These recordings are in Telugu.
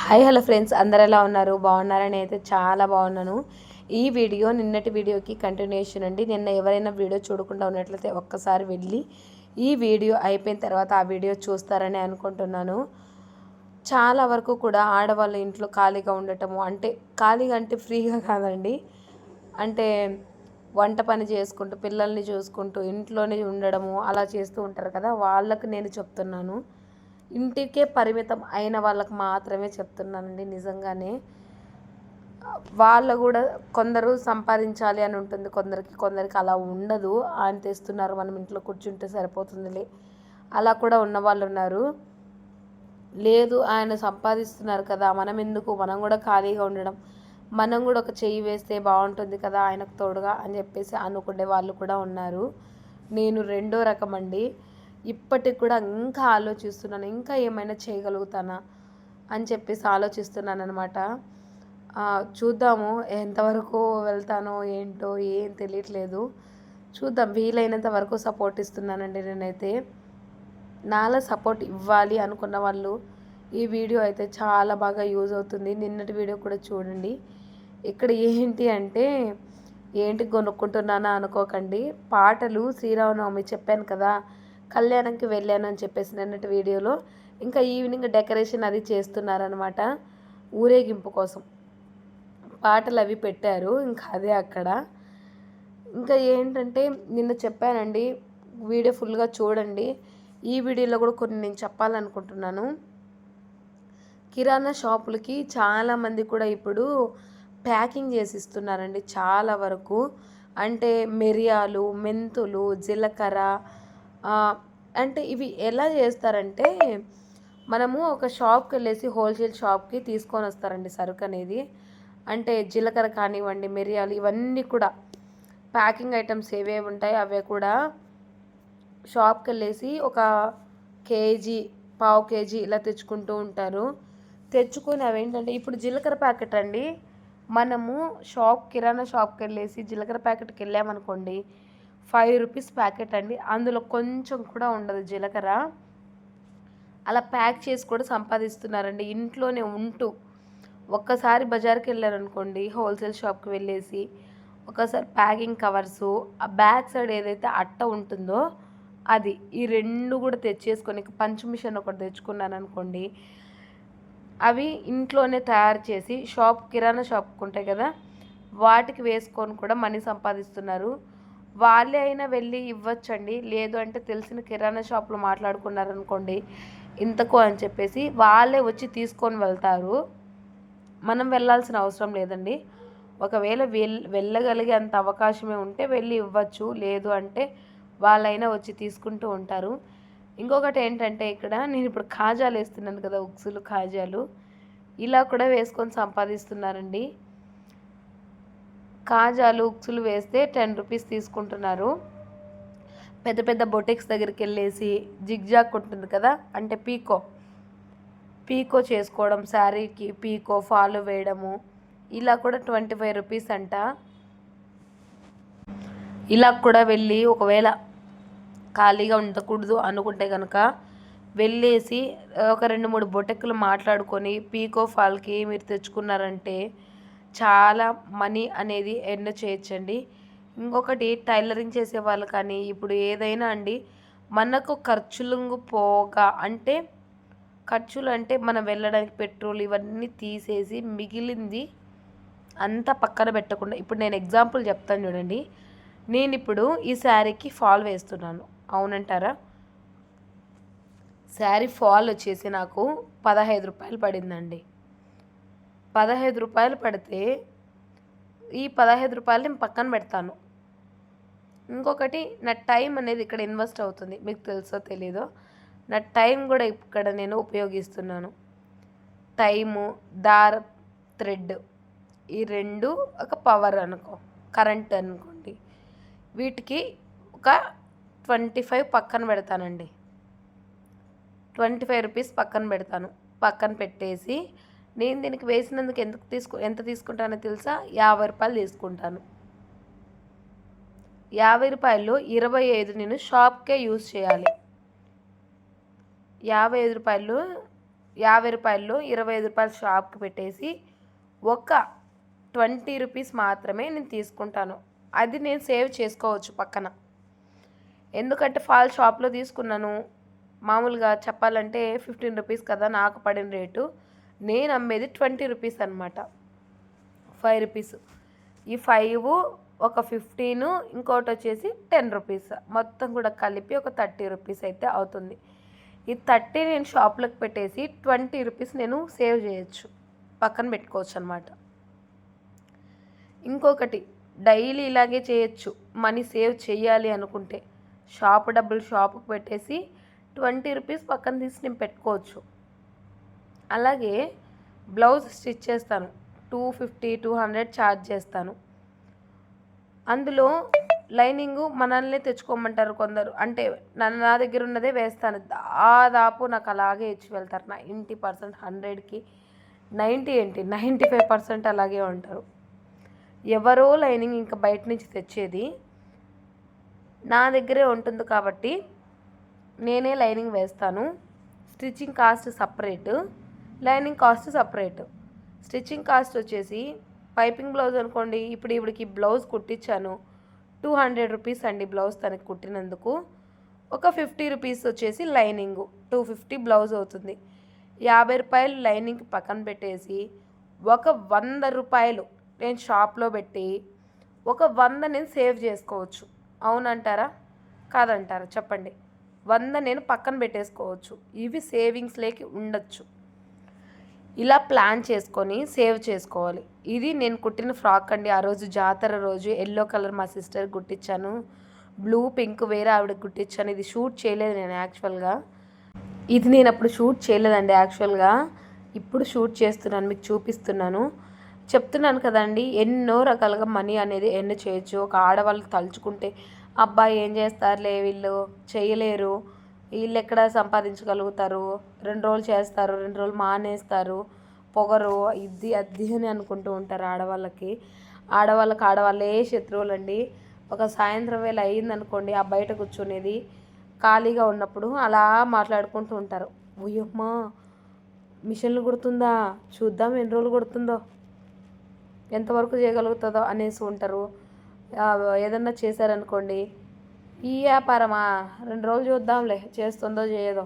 Hi hello friends. అందరు ఎలా ఉన్నారు? బాగున్నారని అయితే చాలా బాగున్నాను. ఈ వీడియో నిన్నటి వీడియోకి కంటిన్యూషన్ అండి. నిన్న ఎవరైనా వీడియో చూడకుండా ఉన్నట్లయితే ఒక్కసారి వెళ్ళి ఈ వీడియో అయిపోయిన తర్వాత ఆ వీడియో చూస్తారని అనుకుంటున్నాను. చాలా వరకు కూడా ఆడవాళ్ళ ఇంట్లో ఖాళీగా ఉండటము అంటే ఖాళీగా అంటే ఫ్రీగా కాదండి. అంటే వంట పని చేసుకుంటూ పిల్లల్ని చూసుకుంటూ ఇంట్లోనే ఉండడము అలా చేస్తూ ఉంటారు కదా. వాళ్ళకు నేను చెప్తున్నాను. ఇంటికే పరిమితం అయిన వాళ్ళకి మాత్రమే చెప్తున్నానండి నిజంగానే. వాళ్ళు కూడా కొందరు సంపాదించాలి అని ఉంటుంది కొందరికి కొందరికి అలా ఉండదు. ఆయన తెస్తున్నారు మనం ఇంట్లో కూర్చుంటే సరిపోతుందిలే. అలా కూడా ఉన్న వాళ్ళు ఉన్నారు. లేదు ఆయన సంపాదిస్తున్నారు కదా మనం ఎందుకు? మనం కూడా ఖాళీగా ఉండడం. మనం కూడా ఒక చెయ్యి వేస్తే బాగుంటుంది కదా ఆయనకు తోడుగా అని చెప్పేసి అనుకునే వాళ్ళు కూడా ఉన్నారు. నేను రెండో రకం అండి ఇప్పటికి కూడా ఇంకా ఆలోచిస్తున్నాను ఇంకా ఏమైనా చేయగలుగుతానా అని చెప్పేసి ఆలోచిస్తున్నాను అనమాట చూద్దాము ఎంతవరకు వెళ్తానో ఏంటో ఏం తెలియట్లేదు. చూద్దాం వీలైనంత వరకు సపోర్ట్ ఇస్తున్నానండి నేనైతే. నాలా సపోర్ట్ ఇవ్వాలి అనుకున్న వాళ్ళు ఈ వీడియో అయితే చాలా బాగా యూజ్ అవుతుంది. నిన్నటి వీడియో కూడా చూడండి. ఇక్కడ ఏంటి అంటే ఏంటి కొనుక్కుంటున్నానా అనుకోకండి. పాటలు శ్రీరామనవమి చెప్పాను కదా కళ్యాణంకి వెళ్ళాను అని చెప్పేసి నిన్నటి వీడియోలో ఇంకా ఈవినింగ్ డెకరేషన్ అది చేస్తున్నారనమాట ఊరేగింపు కోసం. పాటలు అవి పెట్టారు ఇంకా అదే అక్కడ. ఇంకా ఏంటంటే నిన్న చెప్పానండి వీడియో ఫుల్గా చూడండి. ఈ వీడియోలో కూడా కొన్ని నేను చెప్పాలనుకుంటున్నాను. కిరాణా షాపులకి చాలామంది కూడా ఇప్పుడు ప్యాకింగ్ చేసి ఇస్తున్నారండి చాలా వరకు. అంటే మిరియాలు మెంతులు జీలకర్ర అంటే ఇవి ఎలా చేస్తారంటే మనము ఒక షాప్కి వెళ్ళేసి హోల్సేల్ షాప్కి తీసుకొని వస్తారండి సరుకు అనేది. అంటే జీలకర్ర కానివ్వండి మిరియాలు ఇవన్నీ కూడా ప్యాకింగ్ ఐటమ్స్ ఏవేవి ఉంటాయి అవే కూడా షాప్కి వెళ్ళేసి ఒక కేజీ పావు కేజీ ఇలా తెచ్చుకుంటూ ఉంటారు. తెచ్చుకొని అవి ఏంటంటే ఇప్పుడు జీలకర్ర ప్యాకెట్ అండి. మనము షాప్ కిరాణా షాప్కి వెళ్ళేసి జీలకర్ర ప్యాకెట్కి వెళ్ళామనుకోండి ఫైవ్ రూపీస్ ప్యాకెట్ అండి. అందులో కొంచెం కూడా ఉండదు జీలకర్ర. అలా ప్యాక్ చేసి కూడా సంపాదిస్తున్నారండి. ఇంట్లోనే ఉంటూ. ఒక్కసారి బజార్కి వెళ్ళారనుకోండి హోల్సేల్ షాప్కి వెళ్ళేసి ఒకసారి ప్యాకింగ్ కవర్సు ఆ బ్యాక్ సైడ్ ఏదైతే అట్ట ఉంటుందో అది ఈ రెండు కూడా తెచ్చేసుకొని పంచ్ మిషన్ ఒకటి తెచ్చుకున్నాను అనుకోండి అవి ఇంట్లోనే తయారు చేసి షాప్ కిరాణా షాప్కి ఉంటాయి కదా వాటికి వేసుకొని కూడా మనీ సంపాదిస్తున్నారు. వాళ్ళే అయినా వెళ్ళి ఇవ్వచ్చండి. లేదు అంటే తెలిసిన కిరాణా షాప్లో మాట్లాడుకున్నారనుకోండి ఇంతకు అని చెప్పేసి వాళ్ళే వచ్చి తీసుకొని వెళ్తారు. మనం వెళ్ళాల్సిన అవసరం లేదండి. ఒకవేళ వెల్ వెళ్ళగలిగే అంత అవకాశమే ఉంటే వెళ్ళి ఇవ్వచ్చు. లేదు అంటే వాళ్ళైనా వచ్చి తీసుకుంటూ ఉంటారు. ఇంకొకటి ఏంటంటే ఇక్కడ నేను ఇప్పుడు కాజాలు వేస్తున్నాను కదా ఉక్సులు కాజాలు. ఇలా కూడా వేసుకొని సంపాదిస్తున్నారండి. కాజాలు ఉక్సులు వేస్తే టెన్ రూపీస్ తీసుకుంటున్నారు. పెద్ద పెద్ద బొటిక్స్ దగ్గరికి వెళ్ళేసి జిగ్జాక్ ఉంటుంది కదా అంటే పీకో. పీకో చేసుకోవడం శారీకి పీకో ఫాలో వేయడము ఇలా కూడా ట్వంటీ ఫైవ్ రూపీస్ అంట. ఇలా కూడా వెళ్ళి ఒకవేళ ఖాళీగా ఉండకూడదు అనుకుంటే కనుక వెళ్ళేసి ఒక రెండు మూడు బొటెక్కులు మాట్లాడుకొని పీకో ఫాల్కి మీరు తెచ్చుకున్నారంటే చాలా మనీ అనేది ఎర్న్ చేయొచ్చండి. ఇంకొకటి టైలరింగ్ చేసే వాళ్ళు కానీ ఇప్పుడు ఏదైనా అండి మనకు ఖర్చులు పోగా అంటే ఖర్చులు అంటే మనం వెళ్ళడానికి పెట్రోల్ ఇవన్నీ తీసేసి మిగిలింది అంతా పక్కన పెట్టకుండా ఇప్పుడు నేను ఎగ్జాంపుల్ చెప్తాను చూడండి. నేను ఇప్పుడు ఈ శారీకి ఫాల్ వేస్తున్నాను అవునంటారా? శారీ ఫాల్ వచ్చేసి నాకు పదహైదు రూపాయలు పడిందండి. పదహైదు రూపాయలు పడితే ఈ పదహైదు రూపాయలు నేను పక్కన పెడతాను. ఇంకొకటి నా టైం అనేది ఇక్కడ ఇన్వెస్ట్ అవుతుంది. మీకు తెలుసో తెలీదో? నా టైం కూడా ఇక్కడ నేను ఉపయోగిస్తున్నాను. టైము దార థ్రెడ్ ఈ రెండు ఒక పవర్ అనుకో కరెంట్ అనుకోండి. వీటికి ఒక ట్వంటీ ఫైవ్ పక్కన పెడతానండి. ట్వంటీ ఫైవ్ రూపీస్ పక్కన పెడతాను. పక్కన పెట్టేసి నేను దీనికి వేసినందుకు ఎందుకు తీసుకు ఎంత తీసుకుంటానో తెలుసా? యాభై రూపాయలు తీసుకుంటాను. యాభై రూపాయలు ఇరవై ఐదు నేను షాప్కే యూజ్ చేయాలి. యాభై ఐదు రూపాయలు యాభై రూపాయలు ఇరవై ఐదు రూపాయలు షాప్కి పెట్టేసి ఒక ట్వంటీ రూపీస్ మాత్రమే నేను తీసుకుంటాను. అది నేను సేవ్ చేసుకోవచ్చు పక్కన. ఎందుకంటే ఫాల్ షాప్లో తీసుకున్నాను. మామూలుగా చెప్పాలంటే ఫిఫ్టీన్ రూపీస్ కదా నాకు పడిన రేటు. నేను అమ్మేది ట్వంటీ రూపీస్ అనమాట ఫైవ్ రూపీస్. ఈ ఫైవ్ ఒక ఫిఫ్టీన్ ఇంకోటి వచ్చేసి టెన్ రూపీస్. మొత్తం కూడా కలిపి ఒక థర్టీ రూపీస్ అయితే అవుతుంది. ఈ థర్టీ నేను షాప్లోకి పెట్టేసి ట్వంటీ రూపీస్ నేను సేవ్ చేయొచ్చు. పక్కన పెట్టుకోవచ్చు అనమాట ఇంకొకటి డైలీ ఇలాగే చేయొచ్చు. మనీ సేవ్ చేయాలి అనుకుంటే. షాప్ డబ్బులు షాప్కి పెట్టేసి ట్వంటీ రూపీస్ పక్కన తీసి నేను పెట్టుకోవచ్చు. అలాగే బ్లౌజ్ స్టిచ్ చేస్తాను. Two fifty two hundred charge చేస్తాను. అందులో లైనింగు మనల్ని తెచ్చుకోమంటారు కొందరు. అంటే నన్ను నా దగ్గర ఉన్నదే వేస్తాను. దాదాపు నాకు అలాగే ఇచ్చి వెళ్తారు. నైంటీ పర్సెంట్ హండ్రెడ్కి నైంటీ ఏంటి? నైంటీ ఫైవ్ పర్సెంట్ అలాగే ఉంటారు. ఎవరో లైనింగ్ ఇంకా బయట నుంచి తెచ్చేది నా దగ్గరే ఉంటుంది కాబట్టి నేనే లైనింగ్ వేస్తాను. Stitching cost separate. Lining cost separate. Stitching cost వచ్చేసి పైపింగ్ బ్లౌజ్ అనుకోండి ఇప్పుడు ఇవిడికి బ్లౌజ్ కుట్టించాను. టూ హండ్రెడ్ రూపీస్ అండి బ్లౌజ్ తనకి కుట్టినందుకు. ఒక ఫిఫ్టీ రూపీస్ వచ్చేసి లైనింగ్ టూ ఫిఫ్టీ బ్లౌజ్ అవుతుంది. యాభై రూపాయలు లైనింగ్ పక్కన పెట్టేసి ఒక వంద రూపాయలు నేను షాప్లో పెట్టి ఒక వంద నేను సేవ్ చేసుకోవచ్చు. అవునంటారా? కాదంటారా? చెప్పండి. వంద నేను పక్కన పెట్టేసుకోవచ్చు. ఇవి సేవింగ్స్లోకి ఉండొచ్చు. ఇలా ప్లాన్ చేసుకొని సేవ్ చేసుకోవాలి. ఇది నేను కుట్టిన ఫ్రాక్ అండి. ఆ రోజు జాతర రోజు ఎల్లో కలర్ మా సిస్టర్ కుట్టించాను. బ్లూ పింక్ వేరే ఆవిడ కుట్టించాను. ఇది షూట్ చేయలేదు నేను యాక్చువల్గా. ఇది నేను అప్పుడు షూట్ చేయలేదండి యాక్చువల్గా. ఇప్పుడు షూట్ చేస్తున్నాను మీకు చూపిస్తున్నాను. చెప్తున్నాను కదండి ఎన్నో రకాలుగా మనీ అనేది ఎన్ని చేయొచ్చు. ఒక ఆడవాళ్ళు తలుచుకుంటే అబ్బాయి ఏం చేస్తారులే వీళ్ళు? చేయలేరు. వీళ్ళు ఎక్కడ సంపాదించగలుగుతారు? రెండు రోజులు చేస్తారు రెండు రోజులు మానేస్తారు. పొగరు ఇది అది అని అనుకుంటూ ఉంటారు ఆడవాళ్ళకి. ఆడవాళ్ళకి ఆడవాళ్ళే శత్రువులండి ఒక సాయంత్రం వేళ అయ్యిందనుకోండి ఆ బయట కూర్చునేది ఖాళీగా ఉన్నప్పుడు అలా మాట్లాడుకుంటూ ఉంటారు. ఉయ్యమ్మా మిషన్లు కుడుతుందా చూద్దాం ఎన్ని రోజులు కుడుతుందో ఎంతవరకు చేయగలుగుతుందో అనేసి ఉంటారు. ఏదన్నా చేశారనుకోండి ఈ వ్యాపారమా? రెండు రోజులు చూద్దాంలే చేస్తుందో చేయదో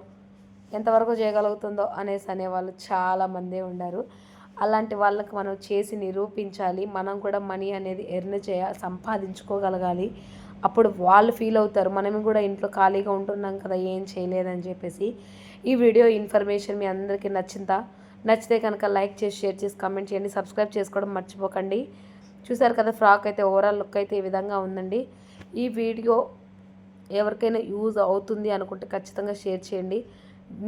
ఎంతవరకు చేయగలుగుతుందో అనేసి అనేవాళ్ళు చాలామందే ఉన్నారు అలాంటి వాళ్ళకి మనం చేసి నిరూపించాలి మనం కూడా మనీ అనేది ఎర్న్ చేయ సంపాదించుకోగలగాలి. అప్పుడు వాళ్ళు ఫీల్ అవుతారు మనం కూడా ఇంట్లో ఖాళీగా ఉంటున్నాం కదా ఏం చేయలేదని చెప్పేసి. ఈ వీడియో ఇన్ఫర్మేషన్ మీ అందరికీ నచ్చిందా? నచ్చితే కనుక లైక్ చేసి షేర్ చేసి కామెంట్ చేయండి. సబ్స్క్రైబ్ చేసుకోవడం మర్చిపోకండి. చూసారు కదా ఫ్రాక్ అయితే ఓవరాల్ లుక్ అయితే ఈ విధంగా ఉందండి. ఈ వీడియో ఎవరికైనా యూజ్ అవుతుంది అనుకుంటే ఖచ్చితంగా షేర్ చేయండి.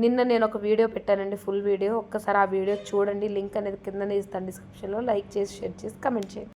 నిన్న నేను ఒక వీడియో పెట్టానండి ఫుల్ వీడియో. ఒక్కసారి ఆ వీడియో చూడండి. లింక్ అనేది కిందనే ఇస్తాను డిస్క్రిప్షన్లో. లైక్ చేసి షేర్ చేసి కమెంట్ చేయండి.